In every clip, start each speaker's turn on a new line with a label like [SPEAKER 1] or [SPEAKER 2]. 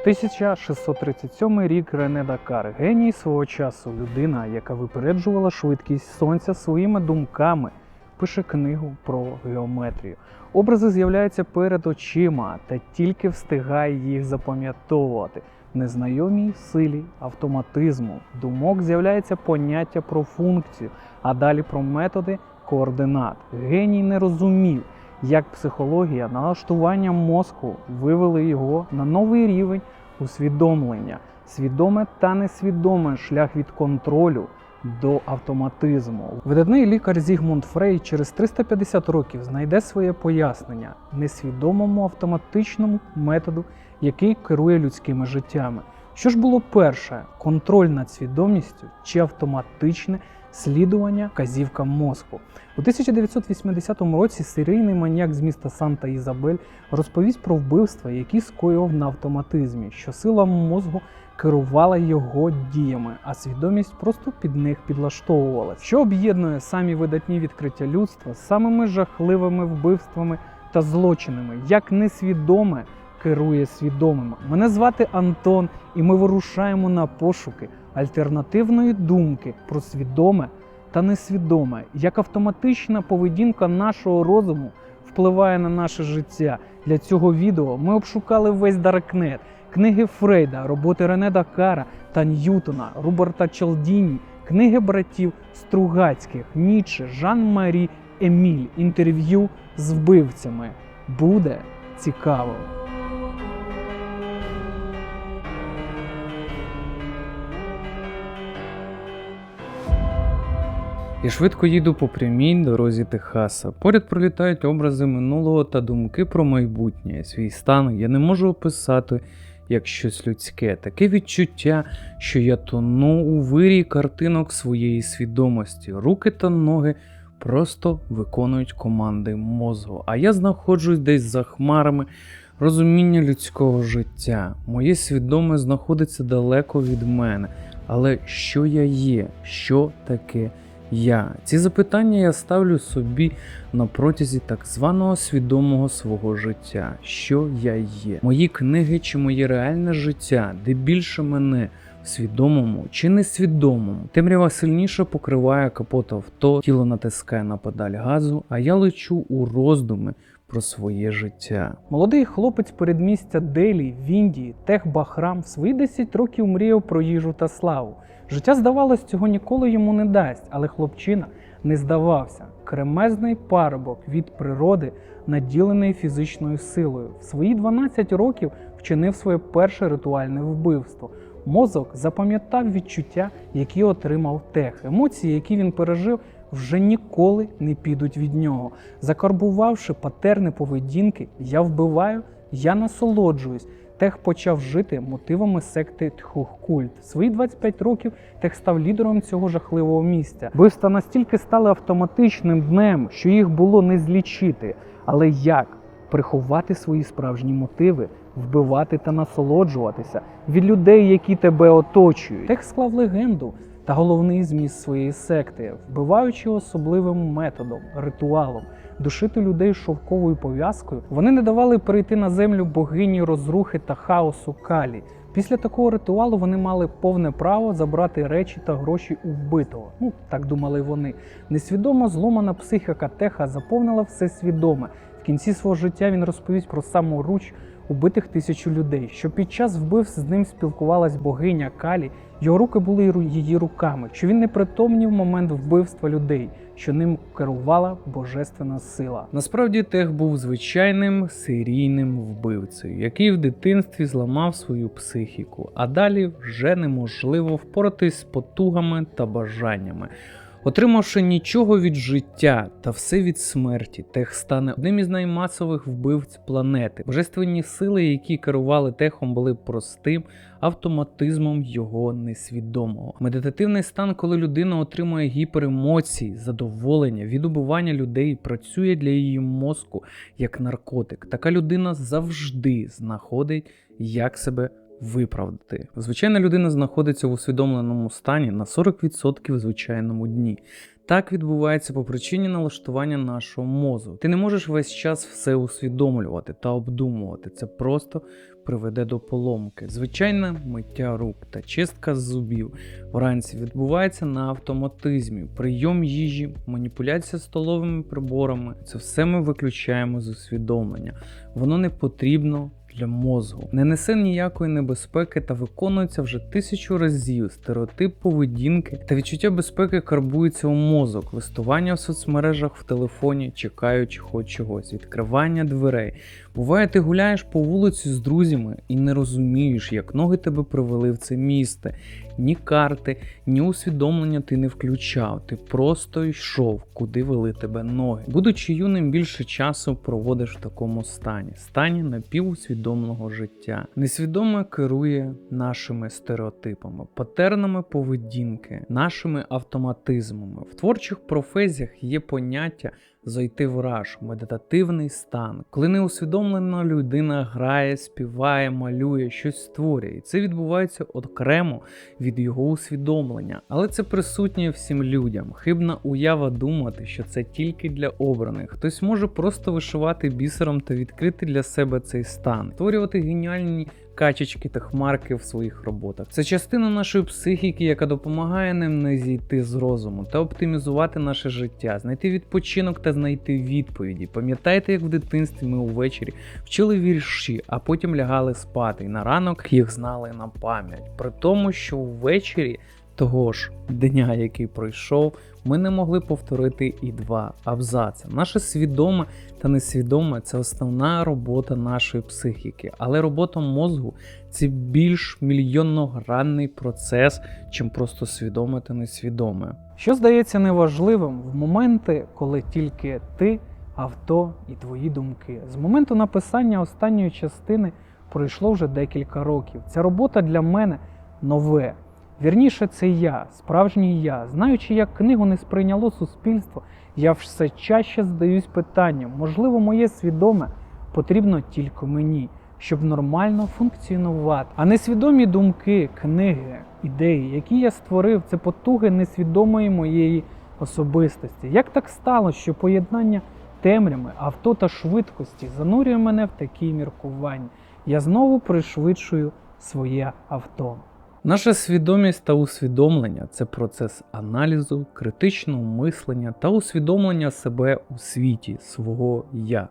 [SPEAKER 1] 1637 рік Рене Дакар, геній свого часу, людина, яка випереджувала швидкість сонця своїми думками, пише книгу про геометрію. Образи з'являються перед очима та тільки встигає їх запам'ятовувати. Незнайомій силі автоматизму думок з'являється поняття про функцію, а далі про методи координат. Геній не розумів, як психологія, налаштування мозку вивели його на новий рівень усвідомлення, свідоме та несвідоме шлях від контролю до автоматизму. Видатний лікар Зігмунд Фрей через 350 років знайде своє пояснення несвідомому автоматичному методу, який керує людськими життями. Що ж було перше: контроль над свідомістю чи автоматичне слідування вказівкам мозку? У 1980 році серійний маніяк з міста Санта Ізабель розповість про вбивства, які скоював на автоматизмі, що сила мозку керувала його діями, а свідомість просто під них підлаштовувалась. Що об'єднує самі видатні відкриття людства з самими жахливими вбивствами та злочинами, як несвідоме керує свідомим. Мене звати Антон, і ми вирушаємо на пошуки альтернативної думки про свідоме та несвідоме, як автоматична поведінка нашого розуму впливає на наше життя. Для цього відео ми обшукали весь Даркнет, книги Фрейда, роботи Рене Дакара та Ньютона, Роберта Челдіні, книги братів Стругацьких, Ніче, Жан-Марі Еміль, інтерв'ю з вбивцями. Буде цікаво. Я швидко їду по прямій дорозі Техаса. Поряд пролітають образи минулого та думки про майбутнє. Свій стан я не можу описати як щось людське, таке відчуття, що я тону у вирій картинок своєї свідомості. Руки та ноги просто виконують команди мозгу. А я знаходжусь десь за хмарами розуміння людського життя. Моє свідоме знаходиться далеко від мене. Але що я є? Що таке? Я ці запитання я ставлю собі на протязі так званого свідомого свого життя. Що я є? Мої книги чи моє реальне життя, де більше мене свідомому чи несвідомому. Темрява сильніше покриває капот авто, тіло натискає на педаль газу, а я лечу у роздуми про своє життя. Молодий хлопець передмістя Делі в Індії, Тех Бахрам в свої 10 років мріяв про їжу та славу. Життя, здавалось, цього ніколи йому не дасть, але хлопчина не здавався. Кремезний парубок від природи, наділений фізичною силою. В свої 12 років вчинив своє перше ритуальне вбивство. Мозок запам'ятав відчуття, які отримав тех. Емоції, які він пережив, вже ніколи не підуть від нього. Закарбувавши патерни поведінки, я вбиваю, я насолоджуюсь. Тех почав жити мотивами секти Тхухкульт. Свої 25 років Тех став лідером цього жахливого місця. Вбивства настільки стали автоматичним днем, що їх було не злічити. Але як приховати свої справжні мотиви, вбивати та насолоджуватися від людей, які тебе оточують? Тех склав легенду та головний зміст своєї секти, вбиваючи особливим методом, ритуалом. Душити людей шовковою пов'язкою, вони не давали перейти на землю богині розрухи та хаосу Калі. Після такого ритуалу вони мали повне право забрати речі та гроші у вбитого. Ну так думали вони. Несвідомо зломана психіка Теха заповнила все свідоме. В кінці свого життя він розповість про саморуч убитих тисячу людей, що під час вбивств з ним спілкувалась богиня Калі. Його руки були її руками, що він не притомнів в момент вбивства людей, що ним керувала божественна сила. Насправді Тех був звичайним серійним вбивцею, який в дитинстві зламав свою психіку, а далі вже неможливо впоратись з потугами та бажаннями. Отримавши нічого від життя та все від смерті, Тех стане одним із наймасових вбивць планети. Божественні сили, які керували техом, були простим автоматизмом його несвідомого. Медитативний стан, коли людина отримує гіперемоції, задоволення від убивання людей, працює для її мозку як наркотик. Така людина завжди знаходить, як себе виправдати. Звичайна людина знаходиться в усвідомленому стані на 40% в звичайному дні. Так відбувається по причині налаштування нашого мозку. Ти не можеш весь час все усвідомлювати та обдумувати. Це просто приведе до поломки. Звичайне миття рук та чистка зубів вранці відбувається на автоматизмі, прийом їжі, маніпуляція столовими приборами. Це все ми виключаємо з усвідомлення. Воно не потрібно для мозгу, не несе ніякої небезпеки та виконується вже тисячу разів. Стереотип поведінки та відчуття безпеки карбується у мозок, листування в соцмережах в телефоні, чекаючи хоч чогось, відкривання дверей. Буває, ти гуляєш по вулиці з друзями і не розумієш, як ноги тебе привели в це місце. Ні карти, ні усвідомлення ти не включав. Ти просто йшов, куди вели тебе ноги. Будучи юним, більше часу проводиш в такому стані, стані напівусвідомленого життя. Несвідомо керує нашими стереотипами, патернами поведінки, нашими автоматизмами. В творчих професіях є поняття. Зайти в раж, медитативний стан, коли неусвідомлена людина грає, співає, малює, щось створює. І це відбувається окремо від його усвідомлення, але це присутнє всім людям. Хибна уява думати, що це тільки для обраних. Хтось може просто вишивати бісером та відкрити для себе цей стан, створювати геніальні. Качечки та хмарки в своїх роботах. Це частина нашої психіки, яка допомагає нам не зійти з розуму та оптимізувати наше життя, знайти відпочинок та знайти відповіді. Пам'ятаєте, як в дитинстві ми увечері вчили вірші, а потім лягали спати, і на ранок їх знали на пам'ять. При тому, що ввечері того ж дня, який пройшов, ми не могли повторити і два абзаци. Наше свідоме та несвідоме це основна робота нашої психіки, але робота мозку це більш мільйонногранний процес, чим просто свідоме та несвідоме. Що здається неважливим в моменти, коли тільки ти, авто і твої думки. З моменту написання останньої частини пройшло вже декілька років. Ця робота для мене нове. Вірніше, це я, справжній я. Знаючи, як книгу не сприйняло суспільство, я все чаще здаюсь питанням, можливо, моє свідоме потрібно тільки мені, щоб нормально функціонувати. А несвідомі думки, книги, ідеї, які я створив, це потуги несвідомої моєї особистості. Як так стало, що поєднання темряви, авто та швидкості занурює мене в такі міркування? Я знову пришвидшую своє авто. Наша свідомість та усвідомлення це процес аналізу, критичного мислення та усвідомлення себе у світі, свого я.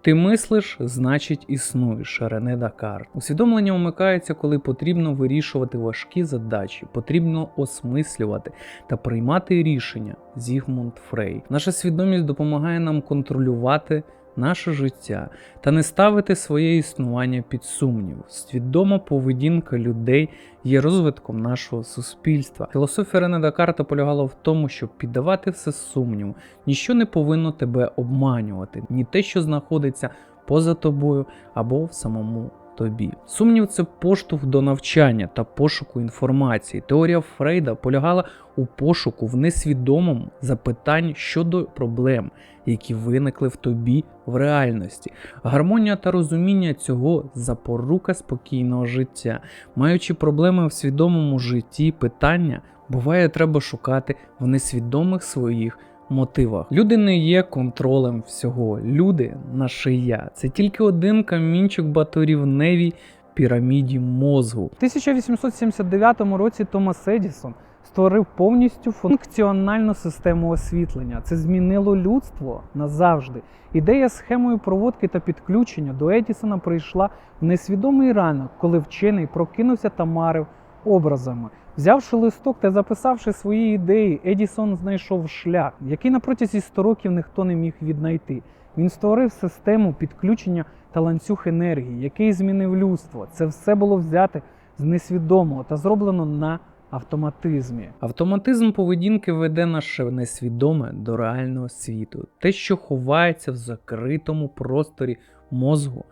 [SPEAKER 1] Ти мислиш, значить існуєш, Рене Дакар. Усвідомлення умикається, коли потрібно вирішувати важкі задачі, потрібно осмислювати та приймати рішення. Зігмунд Фрей. Наша свідомість допомагає нам контролювати наше життя та не ставити своє існування під сумнів. Свідома поведінка людей є розвитком нашого суспільства. Філософія Рене Декарта полягала в тому, щоб піддавати все сумніву. Ніщо не повинно тебе обманювати, ні те, що знаходиться поза тобою або в самому. Тобі сумнів це поштовх до навчання та пошуку інформації. Теорія Фрейда полягала у пошуку в несвідомому запитань щодо проблем, які виникли в тобі в реальності. Гармонія та розуміння цього запорука спокійного життя. Маючи проблеми в свідомому житті, питання буває, треба шукати в несвідомих своїх. Мотивах люди не є контролем всього. Люди наше я. Це тільки один камінчик баторівневій піраміді мозгу. У 1879 році Томас Едісон створив повністю функціональну систему освітлення. Це змінило людство назавжди. Ідея схемою проводки та підключення до Едісона прийшла в несвідомий ранок, коли вчений прокинувся та марив образами. Взявши листок та записавши свої ідеї, Едісон знайшов шлях, який на протязі 100 років ніхто не міг віднайти. Він створив систему підключення та ланцюг енергії, який змінив людство. Це все було взяте з несвідомого та зроблено на автоматизмі. Автоматизм поведінки веде наше несвідоме до реального світу. Те, що ховається в закритому просторі мозгу,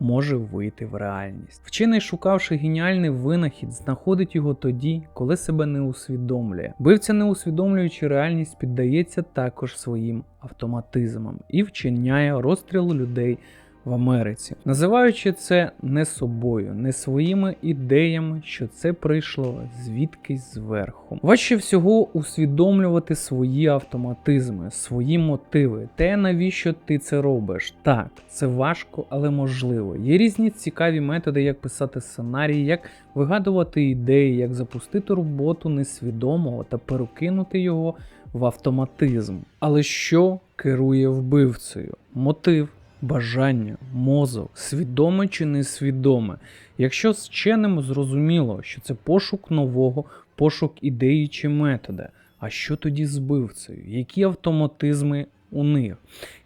[SPEAKER 1] може вийти в реальність. Вчений, шукавши геніальний винахід, знаходить його тоді, коли себе не усвідомлює. Бивця, не усвідомлюючи реальність, піддається також своїм автоматизмам і вчиняє розстріл людей в Америці, називаючи це не собою, не своїми ідеями, що це прийшло звідкись зверху. Важче всього усвідомлювати свої автоматизми, свої мотиви, те, навіщо ти це робиш. Так, це важко, але можливо. Є різні цікаві методи, як писати сценарії, як вигадувати ідеї, як запустити роботу несвідомого та перекинути його в автоматизм. Але що керує вбивцею? Мотив, бажання, мозок, свідоме чи несвідоме. Якщо з вченим зрозуміло, що це пошук нового, пошук ідеї чи метода. А що тоді з вбивцею? Які автоматизми у них?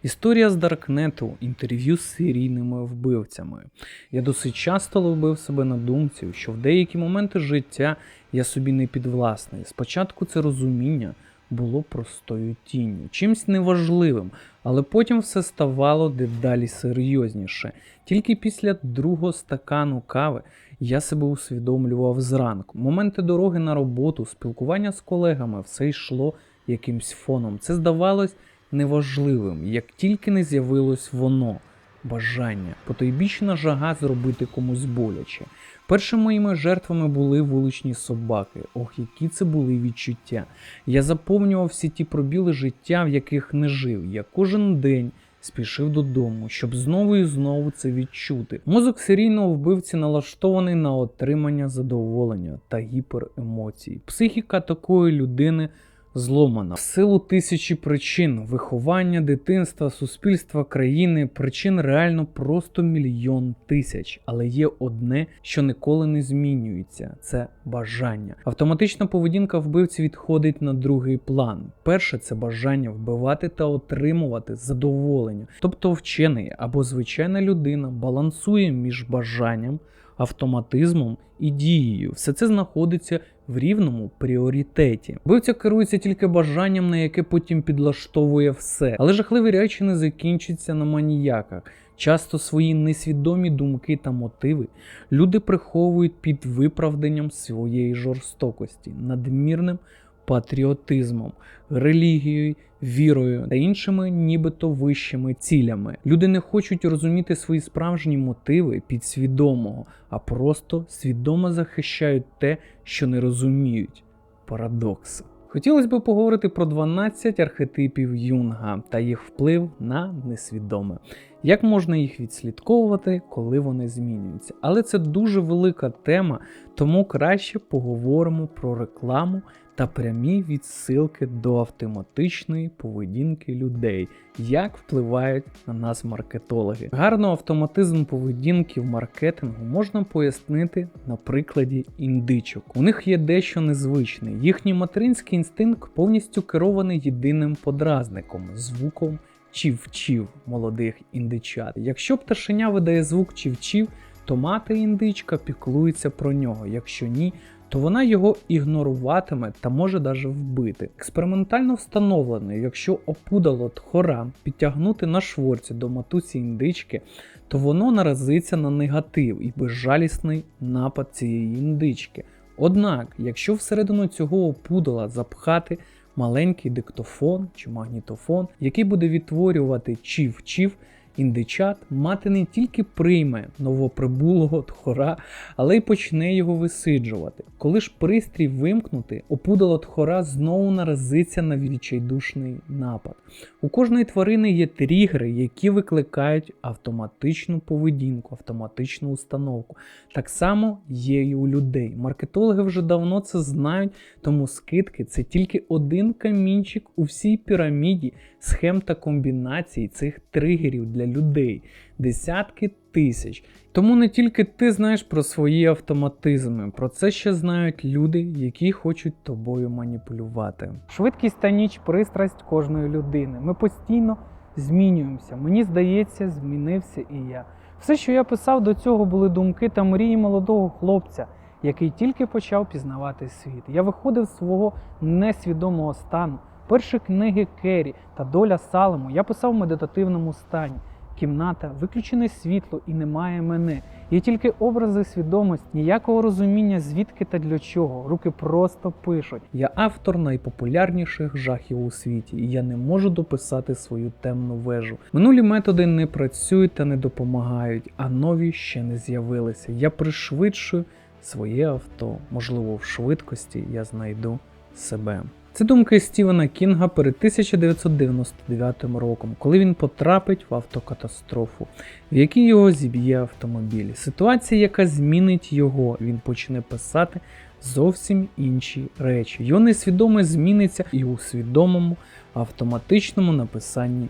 [SPEAKER 1] Історія з Даркнету, інтерв'ю з серійними вбивцями. Я досить часто ловив себе на думці, що в деякі моменти життя я собі не підвласний. Спочатку це розуміння було простою тінню, чимсь неважливим, але потім все ставало дедалі серйозніше. Тільки після другого стакану кави я себе усвідомлював зранку. Моменти дороги на роботу, спілкування з колегами, все йшло якимсь фоном. Це здавалось неважливим, як тільки не з'явилось воно. Бажання, потойбічна жага зробити комусь боляче. Першими моїми жертвами були вуличні собаки. Ох, які це були відчуття. Я заповнював всі ті пробіли життя, в яких не жив. Я кожен день спішив додому, щоб знову і знову це відчути. Мозок серійного вбивці налаштований на отримання задоволення та гіперемоцій. Психіка такої людини зломана в силу тисячі причин виховання, дитинства, суспільства, країни, причин реально просто мільйон тисяч. Але є одне, що ніколи не змінюється: це бажання. Автоматична поведінка вбивці відходить на другий план. Перше це бажання вбивати та отримувати задоволення. Тобто вчений або звичайна людина балансує між бажанням автоматизмом і дією. Все це знаходиться в рівному пріоритеті. Вбивця керується тільки бажанням, на яке потім підлаштовує все. Але жахливі речі не закінчаться на маніяках. Часто свої несвідомі думки та мотиви люди приховують під виправданням своєї жорстокості, надмірним патріотизмом, релігією, вірою та іншими нібито вищими цілями. Люди не хочуть розуміти свої справжні мотиви підсвідомого, а просто свідомо захищають те, що не розуміють. Парадокс. Хотілося б поговорити про 12 архетипів Юнга та їх вплив на несвідоме. Як можна їх відслідковувати, коли вони змінюються? Але це дуже велика тема, тому краще поговоримо про рекламу та прямі відсилки до автоматичної поведінки людей, як впливають на нас маркетологи. Гарно автоматизм поведінки в маркетингу можна пояснити на прикладі індичок. У них є дещо незвичне. Їхній материнський інстинкт повністю керований єдиним подразником звуком чів-чів молодих індичат. Якщо пташеня видає звук чів-чів, то мати індичка піклується про нього. Якщо ні, то вона його ігноруватиме та може даже вбити. Експериментально встановлено, якщо опудало тхора підтягнути на шворці до матусі індички, то воно наразиться на негатив і безжалісний напад цієї індички. Однак, якщо всередину цього опудала запхати маленький диктофон чи магнітофон, який буде відтворювати чів-чів, індичат, мати не тільки прийме новоприбулого тхора, але й почне його висиджувати. Коли ж пристрій вимкнути, опудало тхора знову наразиться на відчайдушний напад. У кожної тварини є тригери, які викликають автоматичну поведінку, автоматичну установку. Так само є і у людей. Маркетологи вже давно це знають, тому скидки це тільки один камінчик у всій піраміді схем та комбінацій цих тригерів для людей. Десятки тисяч. Тому не тільки ти знаєш про свої автоматизми, про це ще знають люди, які хочуть тобою маніпулювати. Швидкість та ніч пристрасть кожної людини. Ми постійно змінюємося. Мені здається, змінився і я. Все, що я писав до цього, були думки та мрії молодого хлопця, який тільки почав пізнавати світ. Я виходив з свого несвідомого стану. Перші книги Керрі та доля Салему я писав в медитативному стані. Кімната, виключене світло і немає мене.
[SPEAKER 2] Є тільки образи свідомості, ніякого розуміння, звідки та для чого. Руки просто пишуть.
[SPEAKER 1] Я автор найпопулярніших жахів у світі, і я не можу дописати свою темну вежу. Минулі методи не працюють та не допомагають, а нові ще не з'явилися. Я пришвидшую своє авто. Можливо, в швидкості я знайду себе. Це думки Стівена Кінга перед 1999 роком, коли він потрапить в автокатастрофу, в якій його зіб'є автомобіль. Ситуація, яка змінить його, він почне писати зовсім інші речі. Його несвідоме зміниться і у свідомому автоматичному написанні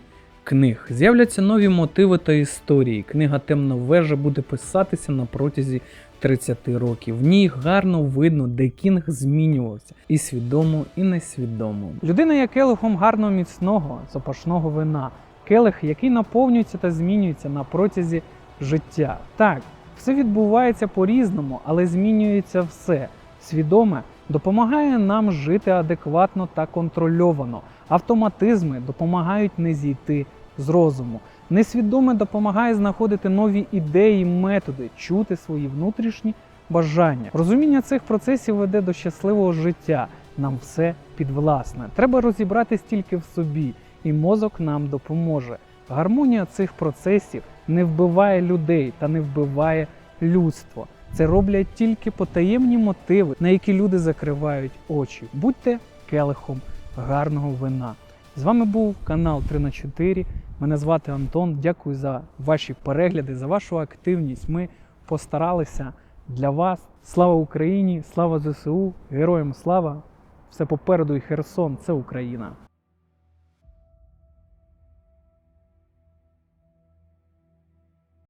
[SPEAKER 1] книг. З'являться нові мотиви та історії. Книга Темна вежа буде писатися на протязі 30 років. В ній гарно видно, де кінг змінювався і свідомо, і несвідомо.
[SPEAKER 2] Людина є келихом гарного міцного запашного вина. Келих, який наповнюється та змінюється на протязі життя. Так, все відбувається по-різному, але змінюється все. Свідоме допомагає нам жити адекватно та контрольовано. Автоматизми допомагають не зійти з розуму. Несвідоме допомагає знаходити нові ідеї, методи, чути свої внутрішні бажання. Розуміння цих процесів веде до щасливого життя. Нам все підвласне. Треба розібратись тільки в собі, і мозок нам допоможе. Гармонія цих процесів не вбиває людей та не вбиває людство. Це роблять тільки потаємні мотиви, на які люди закривають очі. Будьте келихом гарного вина. З вами був канал 3 на 4 Мене звати Антон. Дякую за ваші перегляди, за вашу активність. Ми постаралися для вас. Слава Україні! Слава ЗСУ! Героям слава! Все попереду і Херсон це Україна.